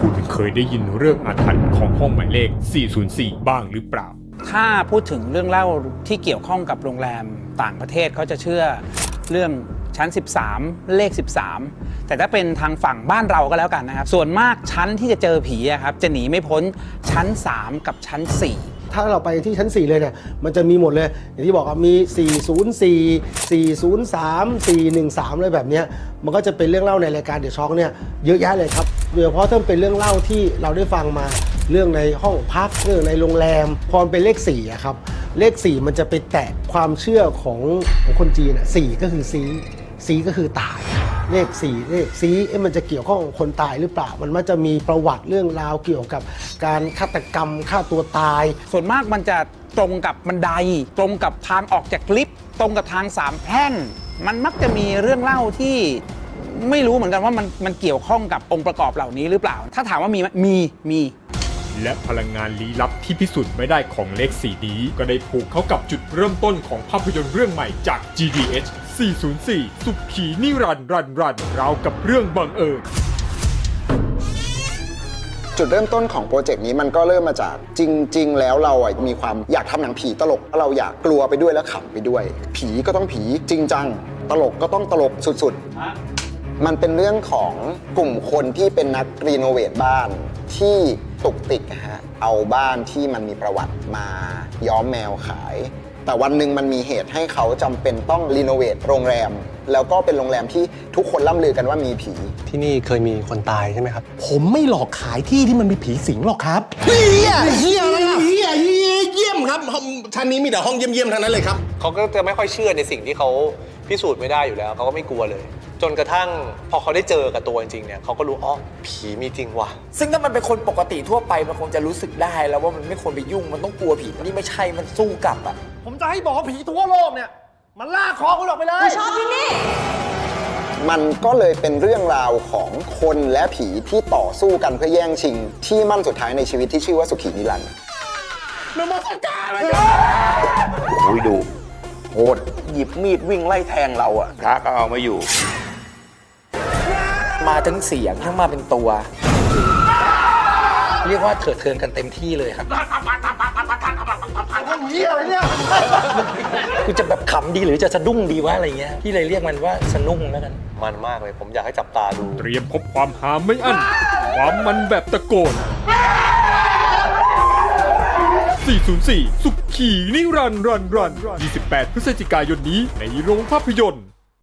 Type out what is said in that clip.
คุณเคยได้ยินเรื่องอาถรรพ์ของห้องหมายเลข 404 บ้างหรือเปล่า ถ้าพูดถึงเรื่องเล่าที่เกี่ยวข้องกับโรงแรมต่างประเทศเขาจะเชื่อเรื่องชั้น 13 เลข 13 แต่ถ้าเป็นทางฝั่งบ้านเราก็แล้วกันนะครับ ส่วนมากชั้นที่จะเจอผีอะครับจะหนีไม่พ้นชั้น 3 กับชั้น 4 ถ้าเราไปที่ชั้น 4 เลยเนี่ย มันจะมีหมดเลย อย่างที่บอกว่ามี 404 403 413 อะไรแบบนี้มันก็จะเป็นเรื่องเล่าในรายการเดอะช็อคเนี่ยเยอะแยะเลยครับโดยเฉพาะถ้าเป็นเรื่องเล่าที่เราได้ฟังมาเรื่องในห้องพักเรื่องในโรงแรม พอมเป็นเลข4อะครับเลข 4 มันจะไปแตะความเชื่อของของคนจีนอะสี่ก็คือซี ซีก็คือตาย เลขสี่เลขซีเอ๊ะมันจะเกี่ยวข้องกับคนตายหรือเปล่า มันมักจะมีประวัติเรื่องราวเกี่ยวกับการฆาตกรรมฆ่าตัวตาย ส่วนมากมันจะตรงกับบันได ตรงกับทางออกจากลิฟต์ตรงกับทางสามแพร่งมันมักจะมีเรื่องเล่าที่ไม่รู้เหมือนกันว่ามันมันเกี่ยวข้องกับองค์ประกอบเหล่านี้หรือเปล่า ถ้าถามว่ามีไหมมีมีและพลังงานลี้ลับที่พิสูจน์ไม่ได้ของเลข4นี้ก็ได้ผูกเข้ากับจุดเริ่มต้นของภาพยนตร์เรื่องใหม่จาก GDH 404 สุขีนิรันดร์รันรันราวกับเรื่องบังเอิญ จุดเริ่มต้นของโปรเจกต์นี้มันก็เริ่มมาจากจริง ๆ แล้วเราอะมีความอยากทำหนังผีตลก เราอยากกลัวไปด้วยและขำไปด้วย ผีก็ต้องผีจริงจัง ตลกก็ต้องตลกสุดๆ มันเป็นเรื่องของกลุ่มคนที่เป็นนักรีโนเวทบ้านที่ตุกติกนะฮะเอาบ้านที่มันมีประวัติมาย้อมแมวขาย แต่วันหนึ่งมันมีเหตุให้เขาจำเป็นต้องรีโนเวทโรงแรม แล้วก็เป็นโรงแรมที่ทุกคนล่ำลือกันว่ามีผี ที่นี่เคยมีคนตายใช่ไหมครับ ผมไม่หลอกขายที่ที่มันมีผีสิงหรอกครับ เฮียเฮียอะไรอะเฮียเฮียเยี่ยมครับห้องชั้นนี้มีแต่ห้องเยี่ยมๆทั้งนั้นเลยครับ เขาก็จะไม่ค่อยเชื่อในสิ่งที่เขาพิสูจน์ไม่ได้อยู่แล้ว เขาก็ไม่กลัวเลย จนกระทั่งพอเขาได้เจอกับตัวจริงๆเนี่ยเขาก็รู้อ๋อผีมีจริงว่ะ ซึ่งถ้ามันเป็นคนปกติทั่วไปมันคงจะรู้สึกได้แล้วว่ามันไม่ควรไปยุ่งมันต้องกลัวผีนี่ไม่ใช่มันสู้กลับอะ ผมจะให้บอกว่าผีทั่วโลกเนี่ย มันลากคอคุณออกไปเลยมันก็เลยเป็นเรื่องราวของคนและผีที่ต่อสู้กันเพื่อแย่งชิง ที่มั่นสุดท้ายในชีวิตที่ชื่อว่าสุขีนิรันดร์โอ้ยดูโหดหยิบมีดวิ่งไล่แทงเราอะพระก็เอาไม่อยู่ มาทั้งเสียงทั้งมาเป็นตัว เรียกว่าเถิดเทินกันเต็มที่เลยครับคือจะแบบขำดีหรือจะสะดุ้งดีวะอะไรเงี้ยพี่เลยเรียกมันว่าสนุ่งแล้วกัน มันมากเลย ผมอยากให้จับตาดู เตรียมพบความหาไม่อั้น ความมันแบบตะโกน 404 สุขีนิรันดร์รันรัน 28 พฤศจิกายนนี้ในโรงภาพยนตร์